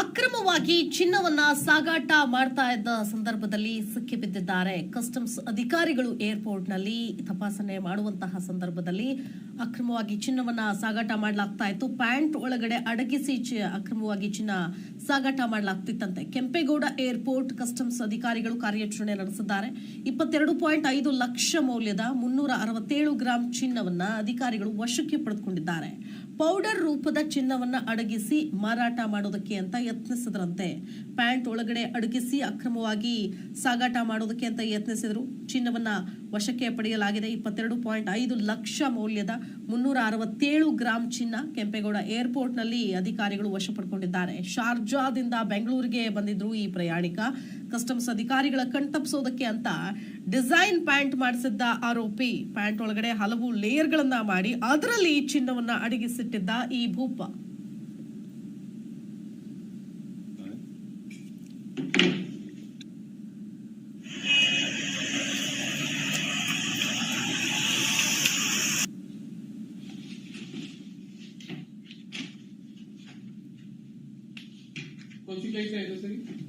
ಅಕ್ರಮವಾಗಿ ಚಿನ್ನವನ್ನ ಸಾಗಾಟ ಮಾಡ್ತಾ ಇದ್ದ ಸಂದರ್ಭದಲ್ಲಿ ಸಿಕ್ಕಿ ಬಿದ್ದಿದ್ದಾರೆ. ಕಸ್ಟಮ್ಸ್ ಅಧಿಕಾರಿಗಳು ಏರ್ಪೋರ್ಟ್ನಲ್ಲಿ ತಪಾಸಣೆ ಮಾಡುವಂತಹ ಸಂದರ್ಭದಲ್ಲಿ ಅಕ್ರಮವಾಗಿ ಚಿನ್ನವನ್ನ ಸಾಗಾಟ ಮಾಡಲಾಗ್ತಾ ಇತ್ತು. ಪ್ಯಾಂಟ್ ಒಳಗಡೆ ಅಡಗಿಸಿ ಅಕ್ರಮವಾಗಿ ಚಿನ್ನ ಸಾಗಾಟ ಮಾಡಲಾಗ್ತಿತ್ತಂತೆ. ಕೆಂಪೇಗೌಡ ಏರ್ಪೋರ್ಟ್ ಕಸ್ಟಮ್ಸ್ ಅಧಿಕಾರಿಗಳು ಕಾರ್ಯಾಚರಣೆ ನಡೆಸಿದ್ದಾರೆ. ಇಪ್ಪತ್ತೆರಡು ಪಾಯಿಂಟ್ ಐದು ಲಕ್ಷ ಮೌಲ್ಯದ ಮುನ್ನೂರ ಅರವತ್ತೇಳು ಗ್ರಾಂ ಚಿನ್ನವನ್ನ ಅಧಿಕಾರಿಗಳು ವಶಕ್ಕೆ ಪಡೆದುಕೊಂಡಿದ್ದಾರೆ. ಪೌಡರ್ ರೂಪದ ಚಿನ್ನವನ್ನ ಅಡಗಿಸಿ ಮಾರಾಟ ಮಾಡೋದಕ್ಕೆ ಅಂತ ಯತ್ನಿಸಿದ್ರಂತೆ. ಪ್ಯಾಂಟ್ ಒಳಗಡೆ ಅಡಗಿಸಿ ಅಕ್ರಮವಾಗಿ ಸಾಗಾಟ ಮಾಡೋದಕ್ಕೆ ಅಂತ ಯತ್ನಿಸಿದ್ರು. ಚಿನ್ನವನ್ನ ವಶಕ್ಕೆ ಪಡೆಯಲಾಗಿದೆ. ಇಪ್ಪತ್ತೆರಡು ಪಾಯಿಂಟ್ ಐದು ಲಕ್ಷ ಮೌಲ್ಯದ ಮುನ್ನೂರ ಅರವತ್ತೇಳು ಗ್ರಾಂ ಚಿನ್ನ ಕೆಂಪೇಗೌಡ ಏರ್ಪೋರ್ಟ್ನಲ್ಲಿ ಅಧಿಕಾರಿಗಳು ವಶ ಪಡ್ಕೊಂಡಿದ್ದಾರೆ ಶಾರ್ಜಾದಿಂದ ಬೆಂಗಳೂರಿಗೆ ಬಂದಿದ್ರು ಈ ಪ್ರಯಾಣಿಕ. ಕಸ್ಟಮ್ಸ್ ಅಧಿಕಾರಿಗಳ ಕಣ್ತಪ್ಪಿಸೋದಕ್ಕೆ ಅಂತ ಡಿಸೈನ್ ಪ್ಯಾಂಟ್ ಮಾಡಿಸಿದ್ದ ಆರೋಪಿ ಪ್ಯಾಂಟ್ ಒಳಗಡೆ ಹಲವು ಲೇಯರ್ಗಳನ್ನ ಮಾಡಿ ಅದರಲ್ಲಿ ಚಿನ್ನವನ್ನ ಅಡಗಿಸಿಟ್ಟಿದ್ದ ಈ ಭೂಪ कोणची प्लेस आहे दुसरी चिपका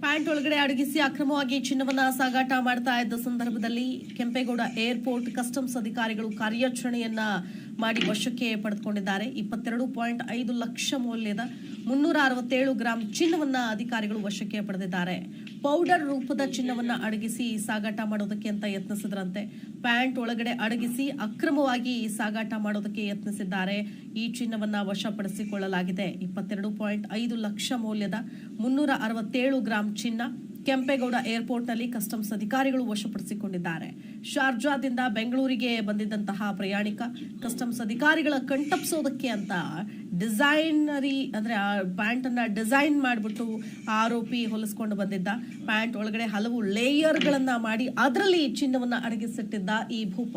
ಪ್ಯಾಂಟ್ ಒಳಗಡೆ ಅಡಗಿಸಿ ಅಕ್ರಮವಾಗಿ ಚಿನ್ನವನ್ನ ಸಾಗಾಟ ಮಾಡ್ತಾ ಇದ್ದ ಸಂದರ್ಭದಲ್ಲಿ ಕೆಂಪೇಗೌಡ ಏರ್ಪೋರ್ಟ್ ಕಸ್ಟಮ್ಸ್ ಅಧಿಕಾರಿಗಳು ಕಾರ್ಯಾಚರಣೆಯನ್ನ ಮಾಡಿ ವಶಕ್ಕೆ ಪಡೆದುಕೊಂಡಿದ್ದಾರೆ. ಇಪ್ಪತ್ತೆರಡು ಪಾಯಿಂಟ್ ಐದು ಲಕ್ಷ ಮೌಲ್ಯದ ಮುನ್ನೂರ ಅರವತ್ತೇಳು ಗ್ರಾಂ ಚಿನ್ನವನ್ನ ಅಧಿಕಾರಿಗಳು ವಶಕ್ಕೆ ಪಡೆದಿದ್ದಾರೆ. ಪೌಡರ್ ರೂಪದ ಚಿನ್ನವನ್ನ ಅಡಗಿಸಿ ಸಾಗಾಟ ಮಾಡೋದಕ್ಕೆ ಅಂತ ಯತ್ನಿಸಿದ್ರಂತೆ. ಪ್ಯಾಂಟ್ ಒಳಗಡೆ ಅಡಗಿಸಿ ಅಕ್ರಮವಾಗಿ ಸಾಗಾಟ ಮಾಡೋದಕ್ಕೆ ಯತ್ನಿಸಿದ್ದಾರೆ. ಈ ಚಿನ್ನವನ್ನ ವಶಪಡಿಸಿಕೊಳ್ಳಲಾಗಿದೆ. ಇಪ್ಪತ್ತೆರಡು ಪಾಯಿಂಟ್ ಐದು ಲಕ್ಷ ಮೌಲ್ಯದ ಮುನ್ನೂರ ಅರವತ್ತೇಳು ಗ್ರಾಂ ಚಿನ್ನ ಕೆಂಪೇಗೌಡ ಏರ್ಪೋರ್ಟ್ನಲ್ಲಿ ಕಸ್ಟಮ್ಸ್ ಅಧಿಕಾರಿಗಳು ವಶಪಡಿಸಿಕೊಂಡಿದ್ದಾರೆ. ಶಾರ್ಜಾದಿಂದ ಬೆಂಗಳೂರಿಗೆ ಬಂದಿದ್ದಂತಹ ಪ್ರಯಾಣಿಕ ಕಸ್ಟಮ್ಸ್ ಅಧಿಕಾರಿಗಳ ಕಣ್ತಪ್ಸೋದಕ್ಕೆ ಅಂತ ಡಿಸೈನರಿ ಅಂದ್ರೆ ಆ ಪ್ಯಾಂಟ್ ಅನ್ನ ಡಿಸೈನ್ ಮಾಡಿಬಿಟ್ಟು ಆರೋಪಿ ಹೊಲಿಸ್ಕೊಂಡು ಬಂದಿದ್ದ. ಪ್ಯಾಂಟ್ ಒಳಗಡೆ ಹಲವು ಲೇಯರ್ಗಳನ್ನು ಮಾಡಿ ಅದರಲ್ಲಿ ಚಿನ್ನವನ್ನ ಅಡಗಿಸಿಟ್ಟಿದ್ದ ಈ ಭೂಪ.